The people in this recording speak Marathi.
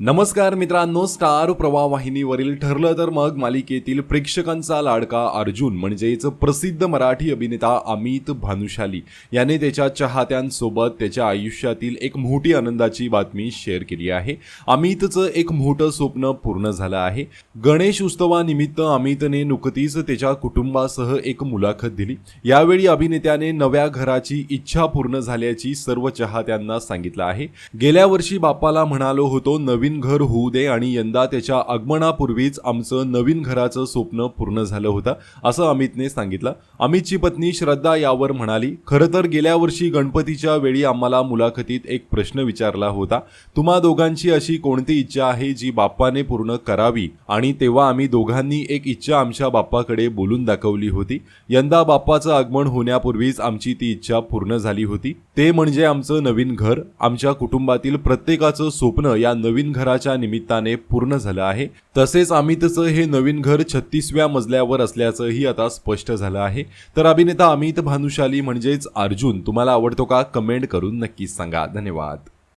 नमस्कार मित्रांनो स्टार प्रवाह वाहिनीवरील ठरलं तर मग मालिकेतील प्रेक्षकांचा लाडका अर्जुन म्हणजेच प्रसिद्ध मराठी अभिनेता अमित भानुशाली याने त्याच्या चाहत्यांसोबत त्याच्या आयुष्यातील एक मोठी आनंदाची बातमी शेअर केली आहे. अमितचं एक मोठं स्वप्न पूर्ण झालं आहे. गणेश उत्सवानिमित्त अमितने नुकतीच त्याच्या कुटुंबासह एक मुलाखत दिली. यावेळी अभिनेत्याने नव्या घराची इच्छा पूर्ण झाल्याची सर्व चाहत्यांना सांगितलं आहे. गेल्या वर्षी बाप्पाला म्हणालो होतो नवीन नवीन घर होऊ दे आणि यंदा त्याच्या आगमनापूर्वीच आमचं नवीन घराचं स्वप्न पूर्ण झालं होतं असं अमितने सांगितलं. अमितची पत्नी श्रद्धा यावर म्हणाली खरं तर गेल्या वर्षी गणपतीच्या वेळी आम्हाला मुलाखतीत एक प्रश्न विचारला होता. तुम्हा दोघांची अशी कोणती इच्छा आहे जी बाप्पाने पूर्ण करावी? आणि तेव्हा आम्ही दोघांनी एक इच्छा आमच्या बाप्पाकडे बोलून दाखवली होती. यंदा बाप्पाचं आगमन होण्यापूर्वीच आमची ती इच्छा पूर्ण झाली होती. ते म्हणजे आमचं नवीन घर. आमच्या कुटुंबातील प्रत्येकाचं स्वप्न या नवीन घराच्या निमित्ताने पूर्ण झालं आहे. तसेच अमितचं हे नवीन घर छत्तीसव्या मजल्यावर असल्याचंही आता स्पष्ट झालं आहे. तर अभिनेता अमित भानुशाली म्हणजेच अर्जुन तुम्हाला आवडतो का? कमेंट करून नक्कीच सांगा. धन्यवाद.